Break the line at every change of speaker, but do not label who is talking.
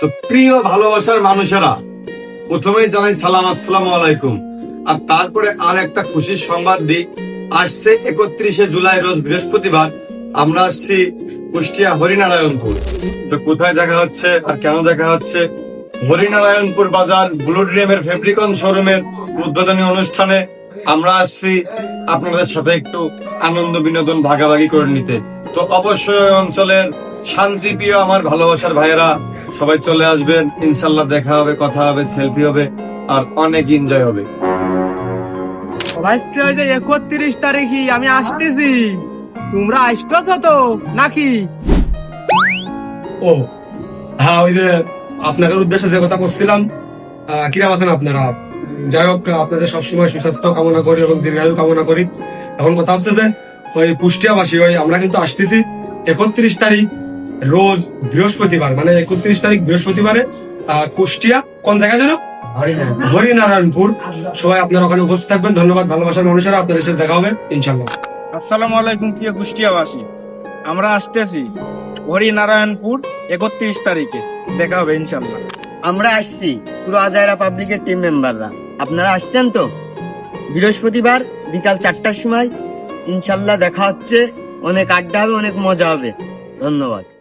তো প্রিয় ভালোবাসার মানুষেরা, প্রথমেই জানাই সালাম, আসসালামু আলাইকুম। আর তারপরে আর একটা খুশির সংবাদ দিই। আসছে একত্রিশে জুলাই, রোজ বৃহস্পতিবার। আমরা আসছি কুষ্টিয়া হরিনারায়ণপুর। তো কোথায় দেখা হচ্ছে আর কেন দেখা হচ্ছে? হরিনারায়ণপুর বাজার ব্লু ড্রিমের ফেব্রিকন শোরুমের উদ্বোধনী অনুষ্ঠানে আমরা আসছি। আপনাদের সাথে একটু আনন্দ, বিনোদন, ভাগাভাগি করে নিতে। তো অবশ্যই অঞ্চলের শান্তিপ্রিয় আমার ভালোবাসার ভাইয়েরা সবাই চলে আসবেন। ইনশাল্লাহ দেখা হবে কথা হবে সেলফি হবে আর অনেক এনজয় হবে।
আজকে একত্রিশ তারিখই আমি আসতেছি। তোমরা আসতেছ তো নাকি?
ও হ্যাঁ ওই যে আপনাদের উদ্দেশ্যে যে কথা করছিলাম আহ, কিরাম আছেন আপনারা? যাই হোক আপনাদের সবসময় সুস্বাস্থ্য কামনা করি এবং দীর্ঘায়ু কামনা করি। এখন কথা হচ্ছে যে ওই কুষ্টিয়াবাসী ওই আমরা কিন্তু আসতেছি একত্রিশ তারিখ রোজ বৃহস্পতিবার মানে একত্রিশ তারিখ বৃহস্পতিবারে আহ, কুষ্টিয়া কোন জায়গায় যেন? হরিনারায়ণপুর। সবাই আপনারা ওখানে উপস্থিত থাকবেন। ধন্যবাদ ভালোবাসার মানুষেরা। আপনাদের সাথে দেখা হবে ইনশাল্লাহ
আসসালামু আলাইকুম প্রিয় কুষ্টিয়াবাসী। আমরা আসতেছি হরিনারায়ণপুর একত্রিশ তারিখে। দেখা হবে ইনশাল্লাহ
আমরা আসছি পুরো আজায়রা পাবলিকের টিম মেম্বাররা আপনারা আসছেন তো? বৃহস্পতিবার বিকাল চারটার সময়। ইনশাল্লাহ দেখা হচ্ছে। অনেক আড্ডা হবে অনেক মজা হবে। ধন্যবাদ।